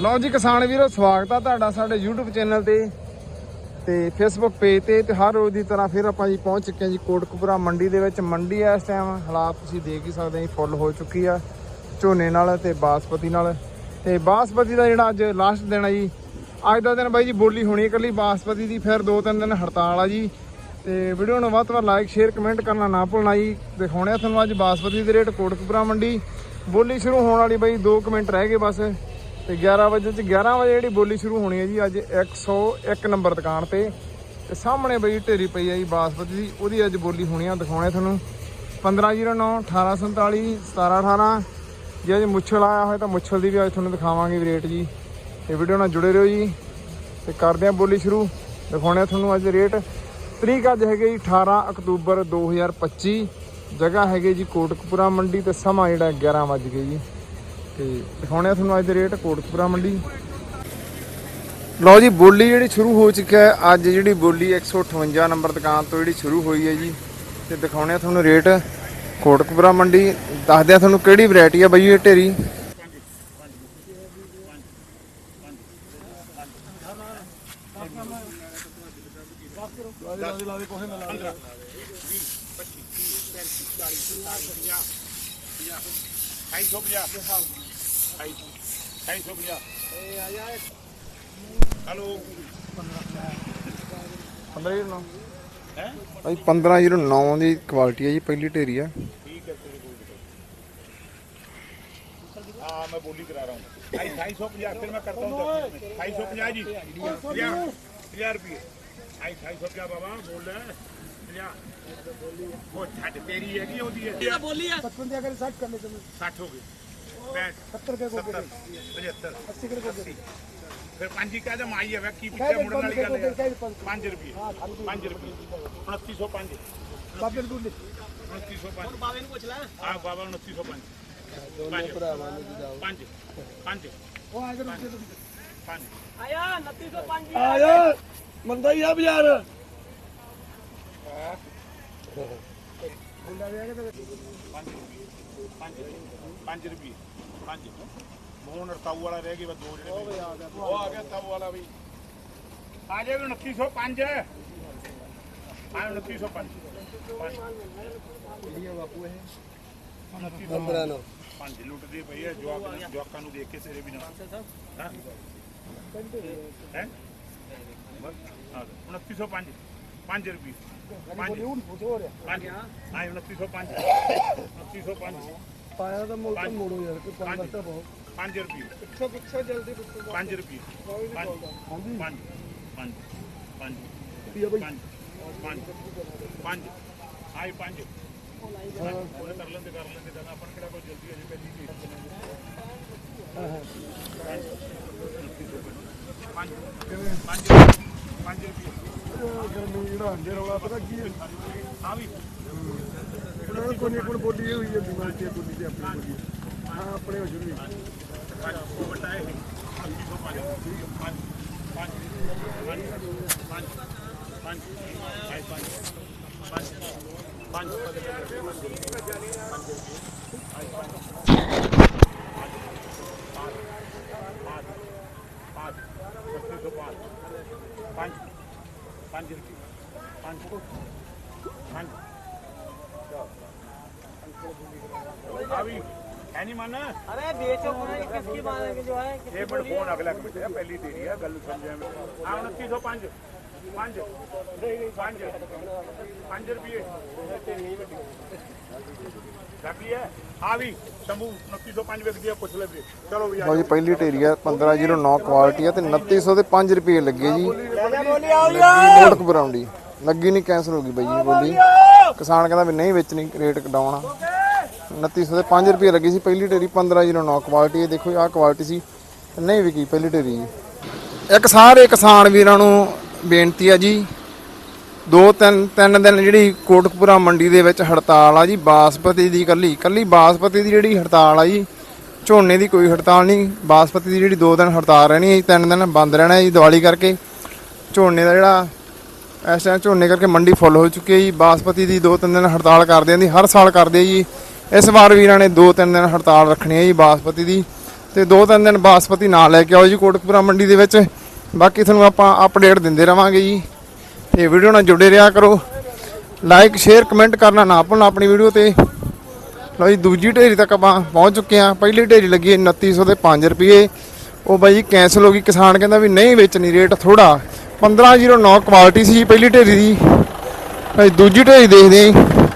ਲਓ ਜੀ ਕਿਸਾਨ ਵੀਰੋ, ਸਵਾਗਤ ਆ ਤੁਹਾਡਾ ਸਾਡੇ YouTube ਚੈਨਲ ਤੇ ਤੇ Facebook ਪੇਜ ਤੇ ਤੇ ਹਰ ਰੋਜ਼ ਦੀ ਤਰ੍ਹਾਂ ਫਿਰ ਆਪਾਂ ਜੀ ਪਹੁੰਚ ਚੁੱਕੇ ਹਾਂ ਜੀ ਕੋਟਕਪੁਰਾ ਮੰਡੀ ਦੇ ਵਿੱਚ। ਮੰਡੀ ਆ ਇਸ ਟਾਈਮ ਹਾਲਾਤ ਤੁਸੀਂ ਦੇਖ ਹੀ ਸਕਦੇ ਹੋ ਫੁੱਲ ਹੋ ਚੁੱਕੀ ਆ ਝੋਨੇ ਨਾਲ ਤੇ ਬਾਸਪਤੀ ਨਾਲ। ਤੇ ਬਾਸਪਤੀ ਦਾ ਜਿਹੜਾ ਅੱਜ ਲਾਸਟ ਦਿਨ ਆ ਜੀ, ਅੱਜ ਦਾ ਦਿਨ ਬਾਈ ਜੀ ਬੋਲੀ ਹੋਣੀ ਇਕੱਲੀ ਬਾਸਪਤੀ ਦੀ ਫਿਰ ਦੋ ਤਿੰਨ ਦਿਨ ਹੜਤਾਲ ਆ ਜੀ। ਤੇ ਵੀਡੀਓ ਨੂੰ ਵੱਧ ਤੋਂ ਵੱਧ ਲਾਈਕ ਸ਼ੇਅਰ ਕਮੈਂਟ ਕਰਨਾ ਨਾ ਭੁੱਲਣਾ ਜੀ। ਦਿਖਾਉਣੇ ਆ ਤੁਹਾਨੂੰ ਅੱਜ ਬਾਸਪਤੀ ਦੇ ਰੇਟ ਕੋਟਕਪੁਰਾ ਮੰਡੀ। ਬੋਲੀ ਸ਼ੁਰੂ ਹੋਣ ਵਾਲੀ ਬਾਈ 2 ਮਿੰਟ ਰਹਿ ਗਏ ਬਸ। ਤੇ 11 ਵਜੇ ਚ 11 ਵਜੇ ਜਿਹੜੀ ਬੋਲੀ ਸ਼ੁਰੂ ਹੋਣੀ ਹੈ ਜੀ, ਅੱਜ 101 ਨੰਬਰ ਦੁਕਾਨ ਤੇ। ਤੇ ਸਾਹਮਣੇ ਬਈ ਢੇਰੀ ਪਈ ਹੈ ਜੀ ਬਾਸਪਤੀ ਦੀ, ਉਹਦੀ ਅੱਜ ਬੋਲੀ ਹੋਣੀ ਆ ਦਿਖਾਉਣੇ ਤੁਹਾਨੂੰ। 1509 1847 1718 ਜੇ ਅੱਜ ਮੁੱਛਲ ਆਇਆ ਹੋਇਆ ਤਾਂ ਮੁੱਛਲ ਦੀ ਵੀ ਅੱਜ ਤੁਹਾਨੂੰ ਦਿਖਾਵਾਂਗੇ ਰੇਟ ਜੀ। ਤੇ ਵੀਡੀਓ ਨਾਲ ਜੁੜੇ ਰਹੋ ਜੀ। ਤੇ ਕਰਦੇ ਆ ਬੋਲੀ ਸ਼ੁਰੂ। ਦਿਖਾਉਣੇ ਆ ਤੁਹਾਨੂੰ ਅੱਜ ਰੇਟ। ਤਰੀਕ ਅੱਜ ਹੈਗੇ ਜੀ 18 ਅਕਤੂਬਰ 2025 ਜਗ੍ਹਾ ਹੈਗੇ ਜੀ ਕੋਟਕਪੁਰਾ ਮੰਡੀ ਤੇ ਸਮਾਂ ਜਿਹੜਾ 11 ਵਜ ਗਏ ਜੀ। ਤੇ ਦਿਖਾਉਣੇ ਆ ਤੁਹਾਨੂੰ ਅੱਜ ਦੇ ਰੇਟ ਕੋਟਕਪੁਰਾ ਮੰਡੀ ਲਓ ਜੀ ਬੋਲੀ ਜਿਹੜੀ ਸ਼ੁਰੂ ਹੋ ਚੁੱਕੀ ਹੈ ਅੱਜ ਜਿਹੜੀ ਬੋਲੀ 158 ਨੰਬਰ ਦੁਕਾਨ ਤੋਂ ਜਿਹੜੀ ਸ਼ੁਰੂ ਹੋਈ ਹੈ ਜੀ ਤੇ ਦਿਖਾਉਣੇ ਆ ਤੁਹਾਨੂੰ ਰੇਟ ਕੋਟਕਪੁਰਾ ਮੰਡੀ ਦੱਸਦੇ ਆ ਤੁਹਾਨੂੰ ਕਿਹੜੀ ਵੈਰਾਈਟੀ ਆ ਬਈ ਇਹ ਢੇਰੀ ਢਾਈ ਸੌ ਹੈਲੋ 1509 ਹੈ ਭਾਈ 1509 ਦੀ ਕੁਆਲਿਟੀ ਹੈ ਜੀ, ਪਹਿਲੀ ਢੇਰੀ ਆ। ਠੀਕ ਹੈ ਤੇਰੇ ਕੋਲ ਆ ਮੈਂ ਬੋਲੀ ਕਰਾ ਰਹਾ ਹੂੰ 2550 ਫਿਰ ਮੈਂ ਕਰਤਾ ਹੂੰ 2550 ਜੀ 1000 ਰੁਪਏ 2550 ਬਾਬਾ ਬੋਲ ਲੈ ਉਹ ਛੱਡ ਤੇਰੀ ਹੈਗੀ ਉਹਦੀ ਹੈ ਬੋਲੀ ਆ। 55 ਦੇ ਅਗਰ 60 ਕਰ ਲੈ 60 ਹੋ ਗਈ 70 ਕੇ ਕੋਕੇ 75 80 ਕੇ ਕੋਕੇ ਫਿਰ ਪੰਜੀ ਕਾ ਦਾ ਮਾਈ ਹੈ ਕੀ ਪਿੱਛੇ ਮੁੜਨ ਵਾਲੀ ਗੱਲ ਹੈ 5 ਰੁਪਏ। 5 ਰੁਪਏ 2905 ਬਾਬੇ ਨੂੰ ਲੈ 2905 ਹੁਣ ਬਾਬੇ ਨੂੰ ਪੁੱਛ ਲੈ। ਹਾਂ ਬਾਬਾ 2905 ਦੋਨੋਂ ਭਰਾਵਾਂ ਨੂੰ ਜਾਓ। 5 5 ਉਹ ਆ ਗਿਆ ਪੰਜ। ਆਇਆ 2905 ਆਇਆ ਮੰਦਾ ਹੀ ਆ। ਬਾਜ਼ਾਰ ਗੁੰਡਾ ਦੇ ਆ ਕੇ 5 ਰੁਪਏ 5 ਰੁਪਏ। ਹਾਂਜੀ। ਮੋਹਨ ਰਤਾਊ ਵਾਲਾ ਰਹਿ ਗਿਆ ਦੋ ਜਿਹੜੇ ਉਹ ਵੀ ਆ ਗਿਆ ਉਹ ਆ ਗਿਆ ਤਾਊ ਵਾਲਾ ਵੀ। ਆ ਜੇ 2905 ਆ 2905 ਕਿਹੜੀ ਬਾਪੂ ਇਹ? 15 ਨੋ ਪੰਜ। ਲੁੱਟਦੇ ਪਈ ਹੈ ਜਵਾਕ ਜਵਾਕਾਂ ਨੂੰ ਦੇਖ ਕੇ ਸਿਰੇ ਵੀ ਨਾ। ਹਾਂ। ਹੈ? 2905 5 ਰੁਪਏ। 5 5 ਆ 2905 2905 ਪਾਇਆ ਦਾ ਮੁੱਲ ਤਾਂ ਮੋੜੋ ਯਾਰ ਕਿ ਪੰਜ ਹਾਂਜੀ। ਰਸਤਾ ਬਹੁਤ। 5 ਰੁਪਏ। ਪਿੱਛੋਂ ਪਿੱਛੋਂ ਜਲਦੀ ਪਿੱਛੋਂ 5 ਰੁਪਏ। ਕੋਈ ਨਹੀਂ ਬੋਲਦਾ। 5 ਹਾਂਜੀ 5 5 ਪਿਆ ਬਈ। 5 5 5 ਆਈ 5 ਉਹਨੇ ਕਰ ਲੈਂਦੇ ਕਰ ਲੈਂਦੇ ਜਦੋਂ ਆਪਾਂ ਨੂੰ ਕਿਹੜਾ ਕੋਈ ਜਲਦੀ ਅਜੇ ਪਹਿਲੀ ਚੀਜ਼। ਬਣਾਉਂਦੇ ਪੰਜ। 5 ਰੁਪਏ। ਗਰਮੀ ਜਿਹੜਾ ਅੰਦਰ ਰੌਲਾ ਪਤਾ ਕੀ ਹੈ? ਆ ਵੀ। ਉਹਨਾਂ ਨੂੰ ਕੋਈ ਕੋਈ ਬੋਲੀ ਹੋਈ ਹੈ ਦਿਮਾਗ ਤੇ ਬੋਲੀ ਤੇ ਆਪਣੀ ਬੋਲੀ ਹਾਂ ਆਪਣੇ ਹੋ ਜੂਗੀ ਪੰਜ ਪੰਜ ਪੰਜ ਪੰਜ अभी है नहीं माना अरे बेचो पूरा ये किसकी बात है कि जो है किसकी एक मिनट फोन अगला मिनट है पहली देरी है गल समझे में हाँ उनतीस सौ पाँच पाँच पाँच पाँच रुपये रखी है हाँ भी शंभू उनतीस सौ पाँच विक दिया कुछ लगे चलो भैया ਲਓ ਜੀ ਪਹਿਲੀ ਢੇਰੀ ਆ 1509 ਕੁਆਲਿਟੀ ਆ ਤੇ 2900 ਦੇ 5 ਰੁਪਏ ਲੱਗੇ ਜੀ ਕੋਟਕਪੁਰਾ ਮੰਡੀ ਲੱਗੀ ਨਹੀਂ ਕੈਂਸਲ ਹੋ ਗਈ ਬਾਈ ਜੀ ਬੋਲੀ। ਕਿਸਾਨ ਕਹਿੰਦਾ ਵੀ ਨਹੀਂ ਵੇਚਣੀ ਰੇਟ ਕਢਾਉਣਾ 2900 ਦੇ 5 ਰੁਪਏ ਲੱਗੀ ਸੀ ਪਹਿਲੀ ਢੇਰੀ 1509 ਕੁਆਲਿਟੀ ਹੈ। ਦੇਖੋ ਆਹ ਕੁਆਲਿਟੀ ਸੀ ਨਹੀਂ ਵਿਕੀ ਪਹਿਲੀ ਢੇਰੀ ਇੱਕ ਸਾਰੇ ਕਿਸਾਨ ਵੀਰਾਂ ਨੂੰ ਬੇਨਤੀ ਆ ਜੀ ਦੋ ਤਿੰਨ ਤਿੰਨ ਦਿਨ ਜਿਹੜੀ ਕੋਟਕਪੁਰਾ ਮੰਡੀ ਦੇ ਵਿੱਚ ਹੜਤਾਲ ਆ ਜੀ ਬਾਸਪਤੀ ਦੀ ਕੱਲੀ ਕੱਲੀ ਬਾਸਪਤੀ ਦੀ ਜਿਹੜੀ ਹੜਤਾਲ ਆ ਜੀ ਝੋਨੇ ਦੀ ਕੋਈ ਹੜਤਾਲ ਨਹੀਂ ਬਾਸਪਤੀ ਦੀ ਜਿਹੜੀ ਦੋ ਦਿਨ ਹੜਤਾਲ ਰਹਿਣੀ ਹੈ ਜੀ ਤਿੰਨ ਦਿਨ ਬੰਦ ਰਹਿਣਾ ਹੈ ਜੀ ਦੀਵਾਲੀ ਕਰਕੇ। ਝੋਨੇ ਦਾ ਜਿਹੜਾ ਇਸ ਟਾਈਮ ਝੋਨੇ ਕਰਕੇ ਮੰਡੀ ਫੁੱਲ ਹੋ ਚੁੱਕੀ ਹੈ ਜੀ। ਬਾਸਪਤੀ ਦੀ ਦੋ ਤਿੰਨ ਦਿਨ ਹੜਤਾਲ ਕਰਦੇ ਆਂ ਦੀ ਹਰ ਸਾਲ ਕਰਦੇ ਆ ਜੀ। ਇਸ ਵਾਰ ਵੀਰਾਂ ਨੇ ਦੋ ਤਿੰਨ ਦਿਨ ਹੜਤਾਲ ਰੱਖਣੀ ਹੈ ਜੀ ਬਾਸਪਤੀ ਦੀ। ਤੇ ਦੋ ਤਿੰਨ ਦਿਨ ਬਾਸਪਤੀ ਨਾਲ ਲੈ ਕੇ ਆਓ ਜੀ ਕੋਟਕਪੁਰਾ ਮੰਡੀ ਦੇ ਵਿੱਚ। ਬਾਕੀ ਤੁਹਾਨੂੰ ਆਪਾਂ ਅਪਡੇਟ ਦਿੰਦੇ ਰਵਾਂਗੇ ਜੀ। ਤੇ ਵੀਡੀਓ ਨਾਲ ਜੁੜੇ ਰਿਹਾ ਕਰੋ। ਲਾਈਕ ਸ਼ੇਅਰ ਕਮੈਂਟ ਕਰਨਾ ਨਾ ਭੁੱਲਣਾ ਆਪਣੀ ਵੀਡੀਓ ਤੇ। ਲਓ ਜੀ, ਦੂਜੀ ਢੇਰੀ ਤੱਕ ਆਪਾਂ ਪਹੁੰਚ ਚੁੱਕੇ ਹਾਂ। ਪਹਿਲੀ ਢੇਰੀ ਲੱਗੀ ਹੈ 2900 ਦੇ 5 ਰੁਪਏ। ਉਹ ਬਾਈ ਜੀ ਕੈਂਸਲ ਹੋ ਗਈ। ਕਿਸਾਨ ਕਹਿੰਦਾ ਵੀ ਨਹੀਂ ਵੇਚਣੀ ਰੇਟ ਥੋੜਾ 1509 ਕੁਆਲਿਟੀ ਸੀ ਪਹਿਲੀ ਢੇਰੀ ਦੀ। ਭਾਈ ਦੂਜੀ ਢੇਰੀ ਦੇਖਦੇ ਹਾਂ ਜੀ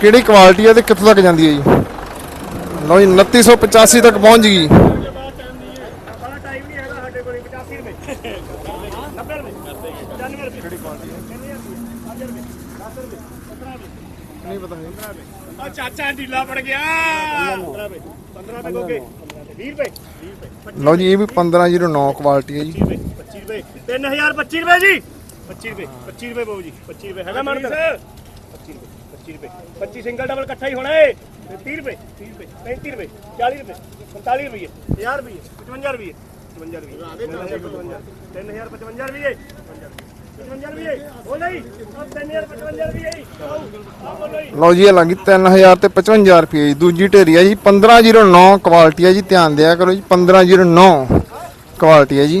ਕਿਹੜੀ ਕੁਆਲਿਟੀ ਹੈ ਤੇ ਕਿੱਥੋਂ ਤੱਕ ਜਾਂਦੀ ਹੈ ਜੀ। ਲਓ ਜੀ 2985 ਤੱਕ ਪਹੁੰਚ ਗਈ। ਨਹੀਂ ਹੈਗਾ ਸਾਡੇ ਕੋਲ 85 ਰੁਪਏ 90 ਰੁਪਏ 95 ਰੁਪਏ ਕਿਹੜੀ ਕੁਆਲਿਟੀ ਨਹੀਂ ਪਤਾ ਹੈ ਆ ਚਾਚਾ ਢੀਲਾ ਪੜ ਗਿਆ 15 ਰੁਪਏ 15 ਰੁਪਏ। ਕੋਗੇ 20 ਰੁਪਏ 20 ਰੁਪਏ ਲਓ ਜੀ ਇਹ ਵੀ 1509 ਕੁਆਲਿਟੀ ਹੈ ਜੀ। 25 ਰੁਪਏ। 25 ਰੁਪਏ 3025 ਰੁਪਏ ਜੀ। 25 ਰੁਪਏ 25 ਰੁਪਏ ਬਾਬੂ ਜੀ 25 ਰੁਪਏ ਹੈਗਾ ਮਨ 25 ਰੁਪਏ 25 ਰੁਪਏ। 25 ਸਿੰਗਲ ਡਬਲ ਇਕੱਠਾ ਹੀ ਹੋਣਾ ਏ। 30 ਰੁਪਏ 30 ਰੁਪਏ 35 ਰੁਪਏ 40 ਰੁਪਏ 45 ਰੁਪਏ 1000 ਰੁਪਏ 55 ਰੁਪਏ 55 ਰੁਪਏ। 3055 ਰੁਪਏ 55 ਰੁਪਏ ਉਹ ਨਹੀਂ 3055 ਰੁਪਏ ਆ ਬੋਲੋ ਜੀ। ਲਓ ਜੀ ਇਹ ਲੱਗੀ 3000 ਤੇ 55 ਰੁਪਏ ਜੀ। ਦੂਜੀ ਢੇਰੀ ਹੈ ਜੀ 1509 ਕੁਆਲਿਟੀ ਹੈ ਜੀ ਧਿਆਨ ਦਿਆ ਕਰੋ ਜੀ 1509 ਕੁਆਲਿਟੀ ਹੈ ਜੀ।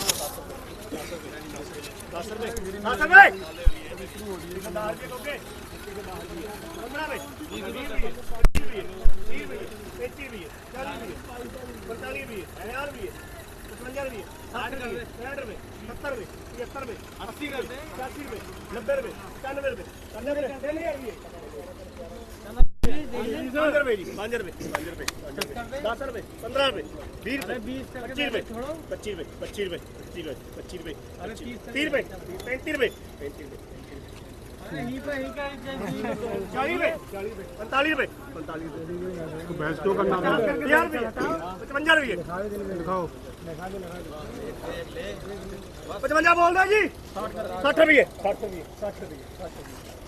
10 ਰੁਪਏ 10 ਰੁਪਏ ਠੇਕੇਦਾਰ ਜੀ ਕੋਗੇ 15 ਰੁਪਏ 20 ਰੁਪਏ 25 ਰੁਪਏ 30 ਰੁਪਏ 35 ਰੁਪਏ 40 ਰੁਪਏ 45 ਰੁਪਏ 1000 ਰੁਪਏ 55 ਰੁਪਏ 60 ਰੁਪਏ 65 ਰੁਪਏ 70 ਰੁਪਏ 75 ਰੁਪਏ 80 ਰੁਪਏ 85 ਰੁਪਏ 90 ਰੁਪਏ 95 ਰੁਪਏ 95 ਰੁਪਏ 3000 ਰੁਪਏ 5 ਰੁਪਏ ਜੀ 5 ਰੁਪਏ 5 ਰੁਪਏ 10 ਰੁਪਏ 15 ਰੁਪਏ 20 ਰੁਪਏ 25 ਰੁਪਏ 25 ਰੁਪਏ 25 ਰੁਪਏ 25 ਰੁਪਏ 25 ਰੁਪਏ 30 ਰੁਪਏ 35 ਰੁਪਏ 35 ਰੁਪਏ 40 ਰੁਪਏ 45 ਰੁਪਏ 45 ਰੁਪਏ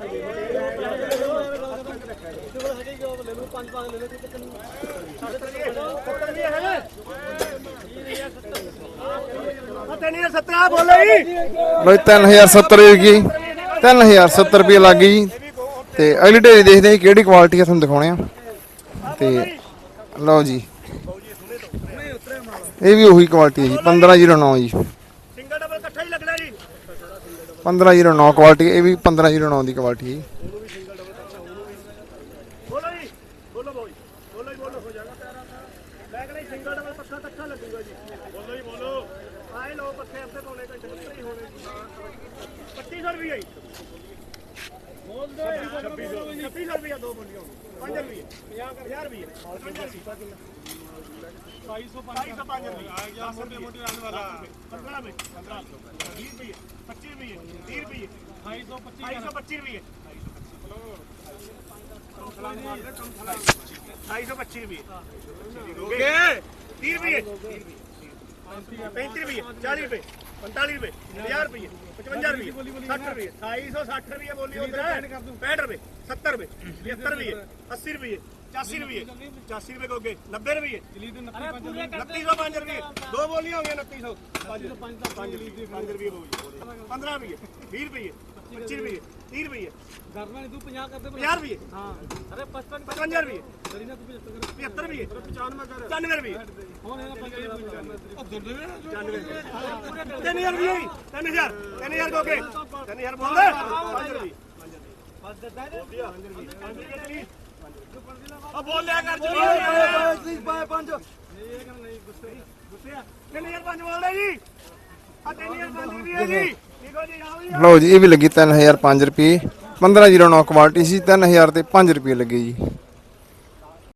70 ਰੁਪਏ 70 ਰੁਪਏ 70 ਰੁਪਏ ਲੈਂਡ ਗਲਤ ਨਾ ਜੀ ਲਓ 3070 ਰੁਪਏ 3070 ਰੁਪਏ ਲੱਗ ਗਈ ਤੇ ਅਗਲੀ ਢੇਰੀ ਦੇਖਦੇ ਹਾਂ ਕਿਹੜੀ ਕੁਆਲਿਟੀ ਆ ਤੁਹਾਨੂੰ ਦਿਖਾਉਣੇ ਆ। ਤੇ ਲਓ ਜੀ। ਇਹ ਵੀ ਉਹੀ ਕੁਆਲਿਟੀ ਹੈ ਜੀ 1509 ਜੀ ਸਿੰਗਲ ਡਬਲ ਇਕੱਠਾ ਹੀ ਲੱਗਣਾ ਜੀ 1509 ਕੁਆਲਿਟੀ ਇਹ ਵੀ 1509 ਦੀ ਕੁਆਲਿਟੀ ਹੈ ਜੀ ਬੋਲੋ ਜੀ ਬੋਲੋ ਬੋਲ ਬੋਲੋ ਜੀ ਬੋਲੋ ਹੋ ਜਾਏਗਾ ਮੈਂ ਕਹਿੰਦਾ ਸਿੰਗਲ ਡਬਲ ਪੱਖਾ ਤੱਕਾ ਲੱਗੂਗਾ ਜੀ। ਬੋਲੋ ਜੀ ਬੋਲੋ ਆਏ ਲੋ ਪੱਖੇ ਅੱਧੇ ਪੌਣੇ ਘੰਟੇ ਉੱਤੇ ਹੀ ਹੋਣੇ 2500 ਰੁਪਏ ਜੀ ਬੋਲ ਦੋ ਬੋਲੀਆਂ 5 ਰੁਪਏ 50 ਰੁਪਏ 250 250 ਰੁਪਏ ਆ ਗਿਆ ਮੋਟੇ ਮੋਟੇ ਆਣ ਵਾਲਾ 15 ਰੁਪਏ 15 20 ਰੁਪਏ 25 ਰੁਪਏ 30 ਰੁਪਏ 225 ਰੁਪਏ 225 ਰੁਪਏ ਓਕੇ 30 ਰੁਪਏ 35 ਰੁਪਏ 40 ਰੁਪਏ 45 ਰੁਪਏ 50 ਰੁਪਏ 55 ਰੁਪਏ 60 ਰੁਪਏ 260 ਰੁਪਏ ਬੋਲੀ ਉਧਰ 65 ਰੁਪਏ 70 ਰੁਪਏ 75 ਰੁਪਏ 80 ਰੁਪਏ 85 ਰੁਪਏ 85 ਰੁਪਏ ਕੋਗੇ 90 ਰੁਪਏ 2905 ਰੁਪਏ ਦੋ ਬੋਲੀਆਂ ਹੋ ਗਈਆਂ 2905 5 पचासी रुपये पचासी रुपये गोगे नब्बे रुपये उनतीस सौ पाँच रुपये दो बोलियाँ हो गई उनतीस सौ पाँच रुपये पाँच रुपये हो गई पंद्रह रुपये बीस रुपये पच्चीस रुपये तीस रुपये पंजाह रुपये पचवंजा रुपये पचहत्तर रुपये पचानवे रुपये तीन हजार रुपये तीन हजार तीन हजार गोगे तीन हजार बोल पाँच रुपये ਆ 3005 ਰੁਪਏ ਜੀ ਠੀਕ ਹੋ ਜੀ ਆਓ ਜੀ ਲਓ ਜੀ ਇਹ ਵੀ ਲੱਗੀ 3005 ਰੁਪਏ। 1509 ਕੁਆਲਿਟੀ ਸੀ 3000 ਤੇ 5 ਰੁਪਏ ਲੱਗੇ ਜੀ।